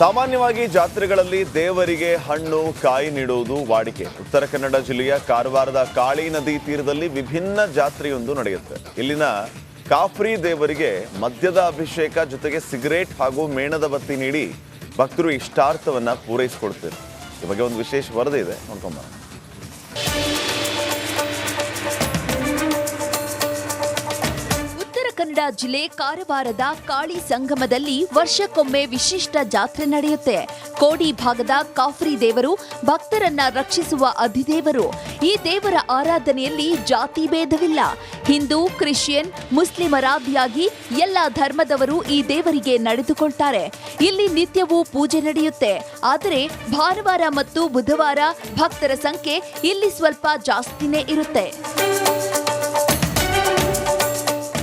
ಸಾಮಾನ್ಯವಾಗಿ ಜಾತ್ರೆಗಳಲ್ಲಿ ದೇವರಿಗೆ ಹಣ್ಣು, ಕಾಯಿ ನೀಡುವುದು ವಾಡಿಕೆ. ಉತ್ತರ ಕನ್ನಡ ಜಿಲ್ಲೆಯ ಕಾರವಾರದ ಕಾಳಿ ನದಿ ತೀರದಲ್ಲಿ ವಿಭಿನ್ನ ಜಾತ್ರೆಯೊಂದು ನಡೆಯುತ್ತೆ. ಇಲ್ಲಿನ ಕಾಫ್ರಿ ದೇವರಿಗೆ ಮದ್ಯದ ಅಭಿಷೇಕ ಜೊತೆಗೆ ಸಿಗರೇಟ್ ಹಾಗೂ ಮೇಣದ ಬತ್ತಿ ನೀಡಿ ಭಕ್ತರು ಇಷ್ಟಾರ್ಥವನ್ನು ಪೂರೈಸಿಕೊಡ್ತಾರೆ ಈ ಬಗ್ಗೆ ಒಂದು ವಿಶೇಷ ವರದಿ ಇದೆ. ನೋಡ್ಕೊಂಬ ಕನ್ನಡ ಜಿಲ್ಲೆ ಕಾರವಾರದ ಕಾಳಿ ಸಂಗಮದಲ್ಲಿ ವರ್ಷಕ್ಕೊಮ್ಮೆ ವಿಶಿಷ್ಟ ಜಾತ್ರೆ ನಡೆಯುತ್ತೆ. ಕೋಡಿ ಭಾಗದ ಕಾಫ್ರಿ ದೇವರು, ಭಕ್ತರನ್ನ ರಕ್ಷಿಸುವ ಅಧಿದೇವರು. ಈ ದೇವರ ಆರಾಧನೆಯಲ್ಲಿ ಜಾತಿ ಭೇದವಿಲ್ಲ. ಹಿಂದೂ, ಕ್ರಿಶ್ಚಿಯನ್, ಮುಸ್ಲಿಮರಾದಿಯಾಗಿ ಎಲ್ಲ ಧರ್ಮದವರು ಈ ದೇವರಿಗೆ ನಡೆದುಕೊಳ್ತಾರೆ. ಇಲ್ಲಿ ನಿತ್ಯವೂ ಪೂಜೆ ನಡೆಯುತ್ತೆ. ಆದರೆ ಭಾನುವಾರ ಮತ್ತು ಬುಧವಾರ ಭಕ್ತರ ಸಂಖ್ಯೆ ಇಲ್ಲಿ ಸ್ವಲ್ಪ ಜಾಸ್ತಿನೇ ಇರುತ್ತೆ.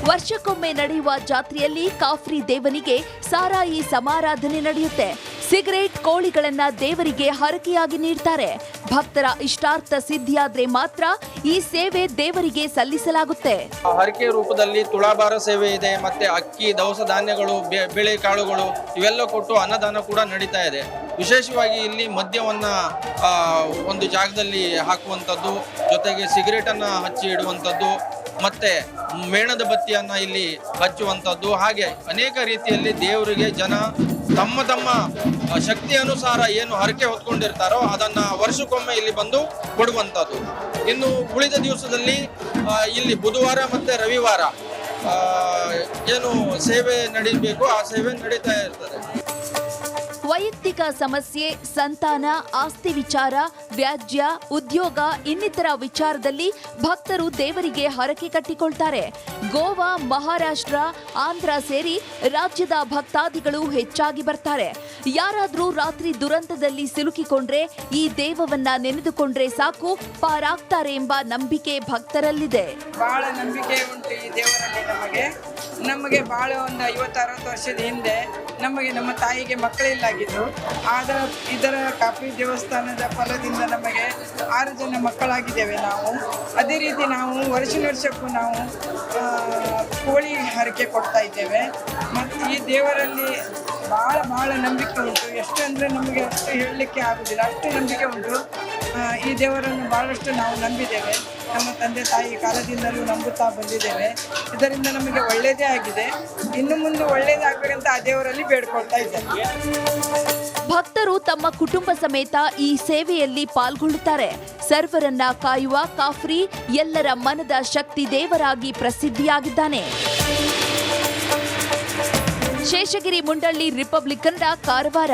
ವರ್ಷಕ್ಕೊಮ್ಮೆ ನಡೆಯುವ ಜಾತ್ರೆಯಲ್ಲಿ ಕಾಫ್ರಿ ದೇವನಿಗೆ ಸಾರಾಯಿ ಸಮಾರಾಧನೆ ನಡೆಯುತ್ತೆ. ಸಿಗರೇಟ್ ಕೋಳಿಗಳನ್ನ ದೇವರಿಗೆ ಹರಕೆಯಾಗಿ ನೀಡ್ತಾರೆ. ಭಕ್ತರ ಇಷ್ಟಾರ್ಥ ಸಿದ್ಧಿಯಾದ್ರೆ ಮಾತ್ರ ಈ ಸೇವೆ ದೇವರಿಗೆ ಸಲ್ಲಿಸಲಾಗುತ್ತೆ. ಹರಕೆ ರೂಪದಲ್ಲಿ ತುಳಾಭಾರ ಸೇವೆ ಇದೆ, ಮತ್ತೆ ಅಕ್ಕಿ, ದವಸ ಧಾನ್ಯಗಳು ಬೆಳೆ ಕಾಳುಗಳು ಇವೆಲ್ಲ ಕೊಟ್ಟು ಅನ್ನದಾನ ಕೂಡ ನಡೀತಾ ಇದೆ. ವಿಶೇಷವಾಗಿ ಇಲ್ಲಿ ಮದ್ಯವನ್ನ ಒಂದು ಜಾಗದಲ್ಲಿ ಹಾಕುವಂಥದ್ದು, ಜೊತೆಗೆ ಸಿಗರೇಟನ್ನು ಹಚ್ಚಿ ಇಡುವಂಥದ್ದು ಮತ್ತೆ ಮೇಣದ ಬತ್ತಿಯನ್ನ ಇಲ್ಲಿ ಹಚ್ಚುವಂಥದ್ದು ಹಾಗೆ ಅನೇಕ ರೀತಿಯಲ್ಲಿ ದೇವರಿಗೆ ಜನ ತಮ್ಮ ತಮ್ಮ ಶಕ್ತಿ ಅನುಸಾರ ಏನು ಹರಕೆ ಹೊತ್ಕೊಂಡಿರ್ತಾರೋ ಅದನ್ನ ವರ್ಷಕ್ಕೊಮ್ಮೆ ಇಲ್ಲಿ ಬಂದು ಕೊಡುವಂಥದ್ದು ಇನ್ನು ಉಳಿದ ದಿವಸದಲ್ಲಿ ಇಲ್ಲಿ ಬುಧವಾರ ಮತ್ತೆ ರವಿವಾರ ಏನು ಸೇವೆ ನಡೀಬೇಕು, ಆ ಸೇವೆ ನಡೀತಾ ಇರ್ತದೆ. ವೈಯಕ್ತಿಕ ಸಮಸ್ಯೆ, ಸಂತಾನ, ಆಸ್ತಿ ವಿಚಾರ, ವ್ಯಾಜ್ಯ, ಉದ್ಯೋಗ ಇನ್ನಿತರ ವಿಚಾರದಲ್ಲಿ ಭಕ್ತರು ದೇವರಿಗೆ ಹರಕೆ ಕಟ್ಟಿಕೊಳ್ತಾರೆ. ಗೋವಾ, ಮಹಾರಾಷ್ಟ್ರ, ಆಂಧ್ರ ಸೇರಿ ರಾಜ್ಯದ ಭಕ್ತಾದಿಗಳು ಹೆಚ್ಚಾಗಿ ಬರ್ತಾರೆ. ಯಾರಾದರೂ ರಾತ್ರಿ ದುರಂತದಲ್ಲಿ ಸಿಲುಕಿಕೊಂಡ್ರೆ ಈ ದೇವವನ್ನ ನೆನೆದುಕೊಂಡ್ರೆ ಸಾಕು, ಪಾರಾಗ್ತಾರೆ ಎಂಬ ನಂಬಿಕೆ ಭಕ್ತರಲ್ಲಿದೆ. ಬಹಳ ನಂಬಿಕೆ ಉಂಟು ಈ ದೇವರಲ್ಲಿ ನಮಗೆ. ನಮಗೆ ಬಹಳ ಒಂದು ಐವತ್ತು, ಅರವತ್ತು ವರ್ಷದ ಹಿಂದೆ ನಮಗೆ ನಮ್ಮ ತಾಯಿಗೆ ಮಕ್ಕಳಿಲ್ಲಾಗಿದ್ದು ಆದ ಇದರ ಕಾಫಿ ದೇವಸ್ಥಾನದ ಫಲದಿಂದ ನಮಗೆ ಆರು ಜನ ಮಕ್ಕಳಾಗಿದ್ದೇವೆ ನಾವು. ಅದೇ ರೀತಿ ನಾವು ವರ್ಷ ವರ್ಷಕ್ಕೂ ನಾವು ಕೋಳಿ ಹರಕೆ ಕೊಡ್ತಾ ಇದ್ದೇವೆ. ಮತ್ತು ಈ ದೇವರಲ್ಲಿ ಭಾಳ ಭಾಳ ನಂಬಿಕೆ ಉಂಟು. ಎಷ್ಟು ಅಂದರೆ ನಮಗೆ ಅಷ್ಟು ಹೇಳಲಿಕ್ಕೆ ಆಗುವುದಿಲ್ಲ ಅಷ್ಟು ನಂಬಿಕೆ ಉಂಟು. ಈ ದೇವರನ್ನು ಬಹಳಷ್ಟು ನಾವು ನಂಬಿದ್ದೇವೆ. ನಮ್ಮ ತಂದೆ ತಾಯಿ ಕಾಲದಿಂದಲೂ ನಂಬುತ್ತಾ ಬಂದಿದ್ದೇವೆ. ಇದರಿಂದ ನಮಗೆ ಒಳ್ಳೆಯದೇ ಆಗಿದೆ. ಇನ್ನು ಮುಂದೆ ಒಳ್ಳೆಯದಾಗಬೇಕಂತ ಆ ದೇವರಲ್ಲಿ ಬೇಡ್ಕೊಳ್ತಾ ಇದ್ದೇವೆ ಭಕ್ತರು ತಮ್ಮ ಕುಟುಂಬ ಸಮೇತ ಈ ಸೇವೆಯಲ್ಲಿ ಪಾಲ್ಗೊಳ್ಳುತ್ತಾರೆ. ಸರ್ವರನ್ನ ಕಾಯುವ ಕಾಫ್ರಿ ಎಲ್ಲರ ಮನದ ಶಕ್ತಿ ದೇವರಾಗಿ ಪ್ರಸಿದ್ಧಿಯಾಗಿದ್ದಾನೆ. ಶೇಷಗಿರಿ, ಮುಂಡಳ್ಳಿ, ರಿಪಬ್ಲಿಕನ್ರ ಕಾರವಾರ.